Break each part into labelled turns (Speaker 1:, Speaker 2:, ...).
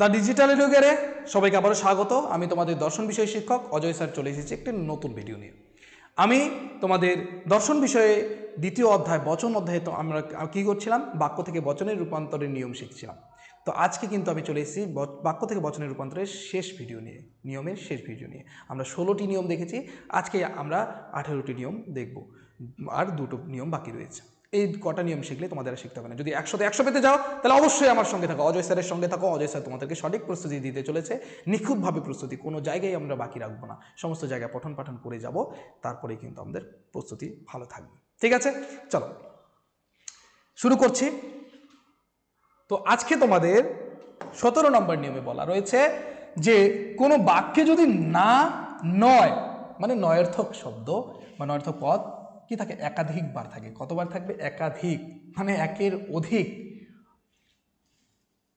Speaker 1: The digital এডুকেয়ারে সবাইকে আবারও স্বাগত। আমি তোমাদের দর্শন বিষয় শিক্ষক অজয় স্যার চলে এসেছি একটি নতুন ভিডিও নিয়ে। আমি তোমাদের দর্শন বিষয়ে দ্বিতীয় অধ্যায়, বচন অধ্যায়ে তো আমরা কী করছিলাম? বাক্য থেকে বচনের রূপান্তরের নিয়ম শিখছিলাম। তো আজকে কিন্তু আমি চলে এসেছি বাক্য থেকে বচনের রূপান্তরের শেষ ভিডিও নিয়ে, নিয়মের শেষ ভিডিও নিয়ে। আমরা ষোলোটি নিয়ম দেখেছি, আজকে আমরা আঠেরোটি নিয়ম দেখব। আর দুটো নিয়ম বাকি রয়েছে। এই কটা নিয়ম শিখলে তোমাদের শিখতে হবে না। যদি একশোতে একশো পেতে যাও, তাহলে অবশ্যই আমার সঙ্গে থাকো। অজয় স্যারের সঙ্গে থাকো। অজয় স্যার তোমাদেরকে সঠিক প্রস্তুতি দিতে চলেছে। নিখুঁতভাবে প্রস্তুতি। কোনো জায়গায় আমরা বাকি রাখব না। সমস্ত জায়গায় পঠন পাঠন করে যাব। তারপরেই কিন্তু আমাদের প্রস্তুতি ভালো থাকবে। ঠিক আছে? চলো। শুরু করছি। তো আজকে তোমাদের সতেরো নম্বর নিয়মে বলা রয়েছে যে, কোনো বাক্যে যদি না নয় মানে নয়ার্থক শব্দ বা নয়ার্থক পদ কি থাকে একাধিকবার থাকে। কতবার থাকবে? একাধিক মানে একের অধিক।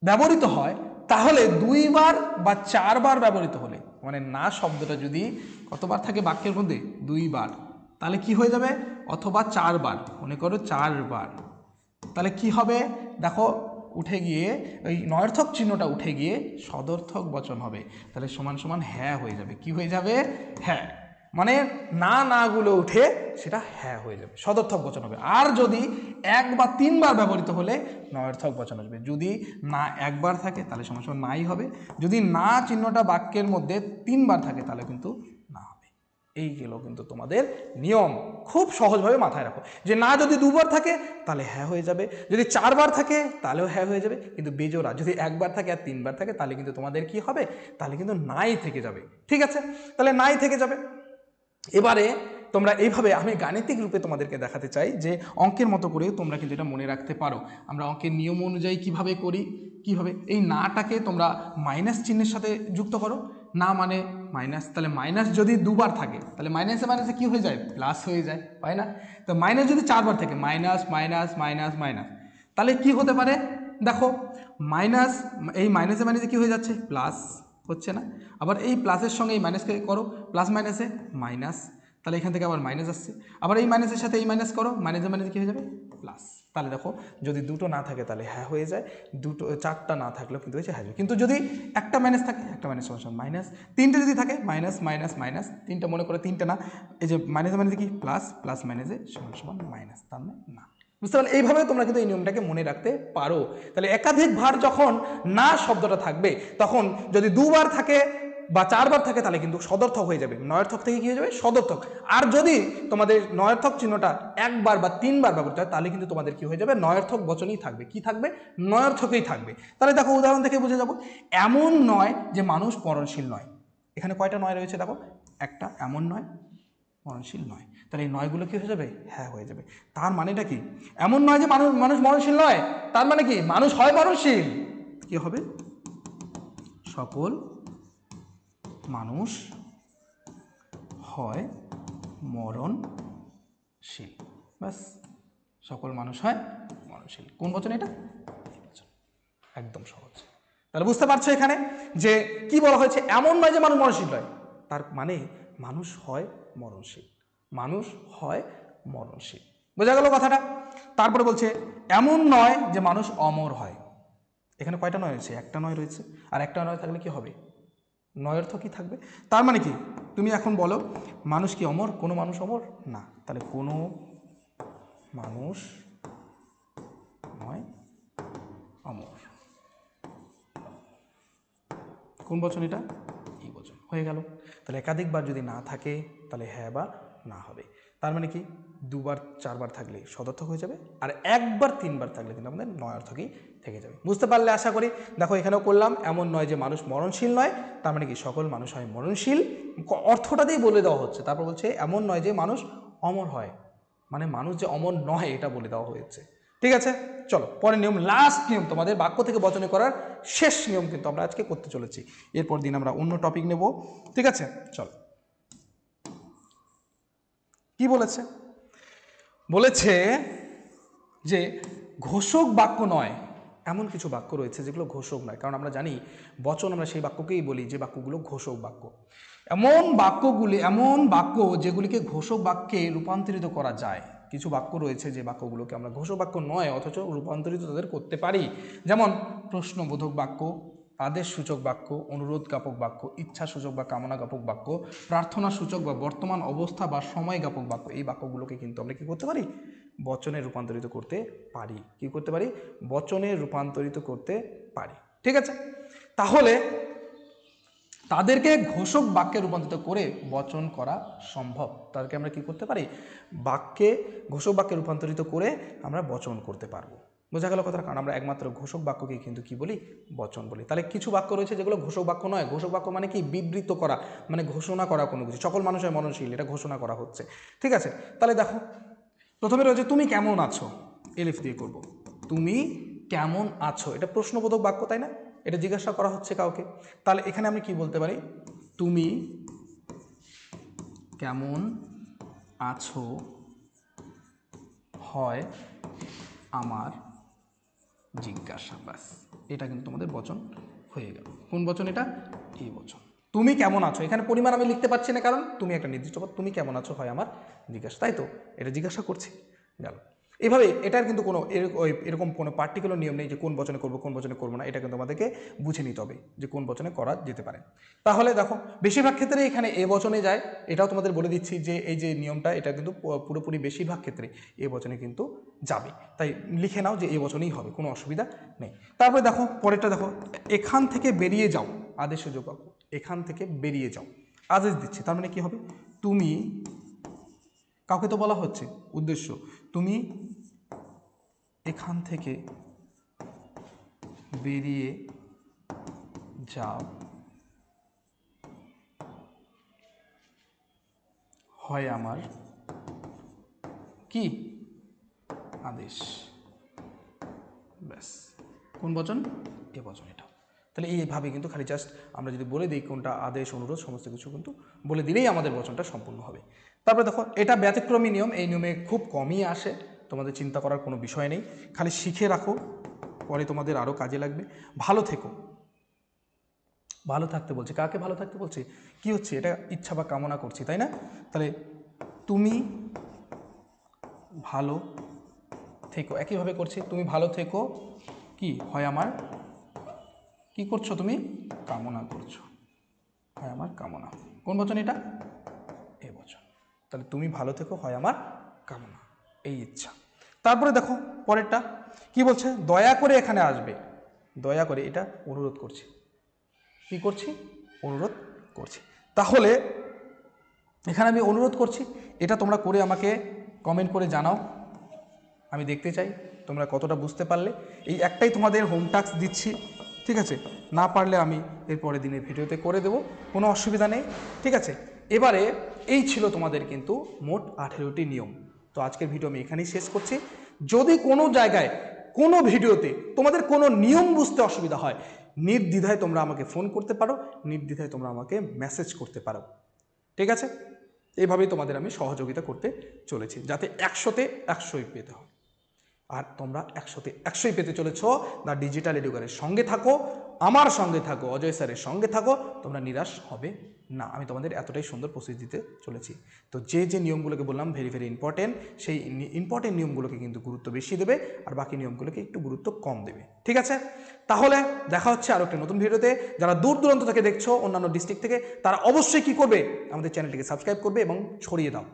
Speaker 1: ব্যবহৃত হয়, তাহলে দুইবার বা চারবার ব্যবহৃত হলে মানে না শব্দটা যদি কতবার থাকে বাক্যের মধ্যে? দুইবার। তাহলে কি হয়ে যাবে? অথবা চারবার। মনে করো চারবার। তাহলে কি হবে? দেখো, উঠে গিয়ে, ওই নয়ার্থক চিহ্নটা উঠে গিয়ে সদর্থক বচন হবে। তাহলে সমান সমান হ্যাঁ হয়ে যাবে। কি হয়ে যাবে? হ্যাঁ। মানে না নাগুলো উঠে সেটা হ্যাঁ হয়ে যাবে। সদর্থক বচন হবে। আর যদি এক বা তিনবার ব্যবহৃত হলে নয়ার্থক বচন আসবে। যদি না একবার থাকে তাহলে সমান নাই হবে। যদি না চিহ্নটা বাক্যের মধ্যে তিনবার থাকে তাহলে কিন্তু না হবে। এই গেল কিন্তু তোমাদের নিয়ম। খুব সহজভাবে মাথায় রাখো। যে না যদি দুবার থাকে তাহলে হ্যাঁ হয়ে যাবে। যদি চারবার থাকে তাহলেও হ্যাঁ হয়ে যাবে। কিন্তু বেজোড়া যদি একবার থাকে আর তিনবার থাকে তাহলে কিন্তু তোমাদের কি হবে? তাহলে কিন্তু নাই থেকে যাবে। ঠিক আছে? তাহলে নাই থেকে যাবে। এবারে তোমরা এইভাবে আমি গাণিতিক রূপে তোমাদেরকে দেখাতে চাই যে অঙ্কের মতো করেও তোমরা কিন্তু এটা মনে রাখতে পারো। আমরা অঙ্কের নিয়ম অনুযায়ী কীভাবে করি, কীভাবে এই নাটাকে তোমরা মাইনাস চিহ্নের সাথে যুক্ত করো। না মানে মাইনাস, তাহলে মাইনাস যদি দুবার থাকে, তাহলে মাইনাসে মাইনাসে কি হয়ে যায়? প্লাস হয়ে যায়, তাই না? তো মাইনাস যদি চারবার থাকে, মাইনাস মাইনাস মাইনাস মাইনাস, তাহলে কি হতে পারে? দেখো, মাইনাস, এই মাইনাসে মাইনাসে কি হয়ে যাচ্ছে? প্লাস হচ্ছে না। আবার এই প্লাসের সঙ্গে এই মাইনাসকে করো প্লাস মাইনাসে মাইনাস তাহলে এখান থেকে আবার মাইনাস আসছে। আবার এই মাইনাসের সাথে এই মাইনাস করো মাইনাসে মাইনাসে কী হয়ে যাবে? প্লাস তাহলে দেখো, যদি দুটো না থাকে তাহলে হ্যাঁ হয়ে যায়, দুটো, চারটা না থাকলেও কিন্তু হয়েছে হ্যাঁ কিন্তু যদি একটা মাইনাস থাকে, একটা মাইনাস সমান মাইনাস তিনটে যদি থাকে মাইনাস মাইনাস মাইনাস তিনটা মনে করে তিনটে না, এই যে মাইনাসে মাইনাসে কি? প্লাস প্লাস মাইনাসে সমান সমান মাইনাস তার মানে না। বুঝতে পারলে? এইভাবে তোমরা কিন্তু এই নিয়মটাকে মনে রাখতে পারো। তাহলে একাধিক ভার যখন না শব্দটা থাকবে, তখন যদি দুবার থাকে বা চারবার থাকে, তাহলে কিন্তু সদর্থক হয়ে যাবে। নয়ার্থক থেকে কি হয়ে যাবে? সদর্থক। আর যদি তোমাদের নয়ার্থক চিহ্নটা একবার বা তিনবার ব্যবহৃত হয়, তাহলে কিন্তু তোমাদের কি হয়ে যাবে? নয়ার্থক বচনই থাকবে। কি থাকবে? নয়ার্থকেই থাকবে। তাহলে দেখো, উদাহরণ থেকে বুঝে যাব। এমন নয় যে মানুষ মরণশীল নয়। এখানে কয়টা নয় রয়েছে দেখো? একটা এমন নয় মরণশীল নয়। তাহলে এই নয়গুলো কি হয়ে যাবে? হ্যাঁ হয়ে যাবে। তার মানেটা কি? এমন নয় যে মানুষ মানুষ মরণশীল নয়। তার মানে কি? মানুষ হয় মরণশীল। কি হবে? সকল মানুষ হয় মরণশীল। ব্যাস, সকল মানুষ হয় মরণশীল। কোন বচন এটা। একদম সহজ। তাহলে বুঝতে পারছ এখানে যে কি বলা হয়েছে? এমন নয় যে মানুষ মরণশীল নয়। তার মানে মানুষ হয় মরণশীল। মানুষ হয় মরণশীল। বোঝা গেল কথাটা? তারপরে বলছে, এমন নয় যে মানুষ অমর হয়। এখানে কয়টা নয় রয়েছে একটা নয় রয়েছে। আর একটা নয় থাকলে কি হবে? নয় অর্থ কি থাকবে? তার মানে কি? তুমি এখন বলো, মানুষ কি অমর? কোনো মানুষ অমর? না। তাহলে কোনো মানুষ নয়, অমর। কোন বচন এটা? হয়ে গেল। তাহলে একাধিকবার যদি না থাকে, তাহলে হ্যাঁ বা না হবে। তার মানে কি? দুবার, চারবার থাকলে সদর্থক হয়ে যাবে আর একবার, তিনবার থাকলে কিন্তু আমাদের নয়ার্থকই থেকে যাবে। বুঝতে পারলে আশা করি? দেখো, এখানেও করলাম, এমন নয় যে মানুষ মরণশীল নয়, তার মানে কি? সকল মানুষ হয় মরণশীল। অর্থটা দিয়ে বলে দেওয়া হচ্ছে। তারপর বলছে, এমন নয় যে মানুষ অমর হয়। মানে মানুষ যে অমর নয়, এটা বলে দেওয়া হয়েছে। ঠিক আছে? চলো, পরের নিয়ম লাস্ট নিয়ম তোমাদের, বাক্য থেকে বচনে করার শেষ নিয়ম কিন্তু আমরা আজকে করতে চলেছি। এরপর দিন আমরা অন্য টপিক নেব, ঠিক আছে? চলো। কি বলেছে? বলেছে যে, ঘোষক বাক্য নয়, এমন কিছু বাক্য রয়েছে যেগুলো ঘোষক নয়। কারণ আমরা জানি, বচন আমরা সেই বাক্যকেই বলি যে বাক্যগুলো ঘোষক বাক্য। এমন বাক্যগুলি, এমন বাক্য যেগুলিকে ঘোষক বাক্যে রূপান্তরিত করা যায় কিছু বাক্য রয়েছে যে বাক্যগুলোকে আমরা ঘোষক বাক্য নয়, অথচ রূপান্তরিত তাদের করতে পারি। যেমন, প্রশ্নবোধক বাক্য আদেশ সূচক বাক্য অনুরোধ জ্ঞাপক বাক্য ইচ্ছা সূচক বা কামনা জ্ঞাপক বাক্য প্রার্থনা সূচক বা বর্তমান অবস্থা বা সময় জ্ঞাপক বাক্য, এই বাক্যগুলোকে কিন্তু আমরা কি করতে পারি? বচনে রূপান্তরিত করতে পারি। কি করতে পারি? বচনে রূপান্তরিত করতে পারি। ঠিক আছে? তাহলে তাদেরকে ঘোষক বাক্যে রূপান্তরিত করে বচন করা সম্ভব। তাদেরকে আমরা কি করতে পারি? বাক্যে ঘোষক বাক্যে রূপান্তরিত করে আমরা বচন করতে পারব। বোঝা গেল কথা কারণ আমরা একমাত্র ঘোষক বাক্যকে কিন্তু কি বলি? বচন বলি। তাহলে কিছু বাক্য রয়েছে যেগুলো ঘোষক বাক্য নয়। ঘোষক বাক্য মানে কি? বিবৃত করা মানে ঘোষণা করা কোনো কিছু। সকল মানুষের মননশীল, এটা ঘোষণা করা হচ্ছে। ঠিক আছে? তাহলে দেখো, প্রথমে রয়েছে, তুমি কেমন আছো? এলিফ দিয়ে করব। তুমি কেমন আছো? এটা প্রশ্নবোধক বাক্য, তাই না? এটা জিজ্ঞাসা করা হচ্ছে কাউকে। তাহলে এখানে আমি কি বলতে পারি? তুমি কেমন আছো? হয় আমার জিজ্ঞাসা, ব্যাস। এটা কিন্তু তোমাদের বচন হয়ে গেল। কোন বচন এটা? এই বচন। তুমি কেমন আছো? এখানে পরিমাণ আমি লিখতে পারছি না, কারণ তুমি একটা নির্দিষ্ট পদ তুমি কেমন আছো? হয় আমার জিজ্ঞাসা। তাই তো? এটা জিজ্ঞাসা করছি। গেল। এভাবে এটার কিন্তু কোনো এরকম কোনো পার্টিকুলার নিয়ম নেই যে কোন বচনে করব, কোন বচনে করব না। এটা কিন্তু আমাদেরকে বুঝে নিতে হবে যে কোন বচনে করা যেতে পারে। তাহলে দেখো, বেশিরভাগ ক্ষেত্রে এখানে এ বচনে যায়। এটাও তোমাদের বলে দিচ্ছি যে এই যে নিয়মটা, এটা কিন্তু পুরোপুরি বেশিরভাগ ক্ষেত্রে এ বচনে কিন্তু যাবে। তাই লিখে নাও যে এ বচনেই হবে, কোনো অসুবিধা নেই। তারপরে দেখো, পরেরটা দেখো, এখান থেকে বেরিয়ে যাও আদেশ সুযোগ এখান থেকে বেরিয়ে যাও, আদেশ দিচ্ছে। তার মানে কি হবে? তুমি কাউকে তো বলা হচ্ছে। উদ্দেশ্য, তুমি এখান থেকে বেরিয়ে যাও। হয় আমার কি? আদেশ। ব্যাস। কোন বচন? এ বচন, এটা। তাহলে এইভাবে কিন্তু খালি জাস্ট আমরা যদি বলে দিই কোনটা আদেশ, অনুরোধ, সমস্ত কিছু কিন্তু বলে দিলেই আমাদের বচনটা সম্পূর্ণ হবে। তারপরে দেখো, এটা ব্যতিক্রমী নিয়ম, এই নিয়মে খুব কমই আসে, তোমাদের চিন্তা করার কোনো বিষয় নেই। খালি শিখে রাখো, পরে তোমাদের আরও কাজে লাগবে। ভালো থেকো। ভালো থাকতে বলছে। কাকে ভালো থাকতে বলছে? কি হচ্ছে? এটা ইচ্ছা বা কামনা করছি, তাই না? তাহলে তুমি ভালো থেকো। একইভাবে করছে, তুমি ভালো থেকো, কি হয় আমার? কি করছ তুমি? কামনা করছ। হয় আমার কামনা। কোন বচন এটা? এ বচন। তাহলে তুমি ভালো থেকো, হয় আমার কামনা। এই ইচ্ছা। তারপরে দেখো, পরেরটা। কি বলছে? দয়া করে এখানে আসবে। দয়া করে, এটা অনুরোধ করছি। কি করছি? অনুরোধ করছি। তাহলে এখানে আমি অনুরোধ করছি, এটা তোমরা করে আমাকে কমেন্ট করে জানাও। আমি দেখতে চাই তোমরা কতটা বুঝতে পারলে। এই একটাই তোমাদের হোম টাস্ক দিচ্ছি। ঠিক আছে? না পারলে আমি এর পরের দিনের ভিডিওতে করে দেবো, কোনো অসুবিধা নেই, ঠিক আছে? এবারে এই ছিল তোমাদের কিন্তু মোট আঠেরোটি নিয়ম। তো আজকের ভিডিও আমি এখানেই শেষ করছি। যদি কোনো জায়গায় কোনো ভিডিওতে তোমাদের কোনো নিয়ম বুঝতে অসুবিধা হয়, নির্দ্বিধায় তোমরা আমাকে ফোন করতে পারো, নির্দ্বিধায় তোমরা আমাকে মেসেজ করতে পারো। ঠিক আছে? এইভাবেই তোমাদের আমি সহযোগিতা করতে চলেছি, যাতে একশোতে একশোই পেতে হয়। আর তোমরা একশোতে একশোই পেতে চলেছ না ডিজিটাল এডুকারের সঙ্গে থাকো, আমার সঙ্গে থাকো, অজয় স্যারের সঙ্গে থাকো, তোমরা নিরাশ হবে না। আমি তোমাদের এতটাই সুন্দর প্রস্তুতি দিতে চলেছি। তো যে যে নিয়মগুলোকে বললাম ভেরি ভেরি ইম্পর্টেন্ট সেই ইম্পর্টেন্ট নিয়মগুলোকে কিন্তু গুরুত্ব বেশি দেবে, আর বাকি নিয়মগুলোকে একটু গুরুত্ব কম দেবে। ঠিক আছে? তাহলে দেখা হচ্ছে আরও একটা নতুন ভিডিওতে। যারা দূর দূরান্ত থেকে দেখছ, অন্যান্য ডিস্ট্রিক্ট থেকে, তারা অবশ্যই কি করবে? আমাদের চ্যানেলটিকে সাবস্ক্রাইব করবে এবং ছড়িয়ে দাও।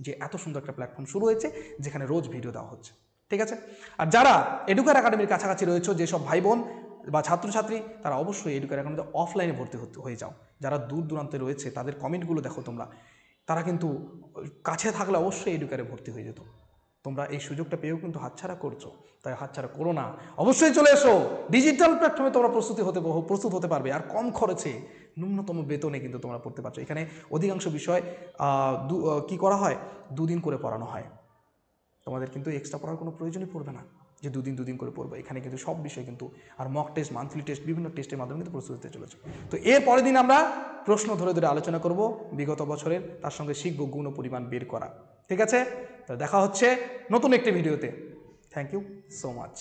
Speaker 1: যে এত সুন্দর একটা প্ল্যাটফর্ম শুরু হয়েছে, যেখানে রোজ ভিডিও দেওয়া হচ্ছে। ঠিক আছে? আর যারা এডুকার একাডেমির কাছাকাছি রয়েছে যেসব ভাই বোন বা ছাত্রছাত্রী, তারা অবশ্যই এডুকার একাডেমিতে অফলাইনে ভর্তি হয়ে যাও। যারা দূর দূরান্তে রয়েছে, তাদের কমেন্টগুলো দেখো তোমরা। তারা কিন্তু কাছে থাকলে অবশ্যই এডুকারে ভর্তি হয়ে যেত। তোমরা এই সুযোগটা পেয়েও কিন্তু হাতছাড়া করছ। তাই হাতছাড়া করো না। অবশ্যই চলে এসো। ডিজিটাল প্ল্যাটফর্মে তোমরা প্রস্তুতি হতে প্রস্তুত হতে পারবে। আর কম খরচে ন্যূনতম বেতনে কিন্তু তোমরা পড়তে পারছ। এখানে অধিকাংশ বিষয় কি করা হয়? দুদিন করে পড়ানো হয়। তোমাদের কিন্তু এক্সট্রা পড়ার কোনো প্রয়োজনই পড়বে না। যে দুদিন দুদিন করে পড়ব। এখানে কিন্তু সব বিষয় কিন্তু আর মক টেস্ট মান্থলি টেস্ট বিভিন্ন টেস্টের মাধ্যমে কিন্তু প্রস্তুত হতে চলেছে। তো এর পরের দিন আমরা প্রশ্ন ধরে ধরে আলোচনা করব, বিগত বছরের, তার সঙ্গে শিখব গুণ পরিমাণ বের করা। ঠিক আছে? তো দেখা হচ্ছে নতুন একটি ভিডিওতে থ্যাংক ইউ সো মাচ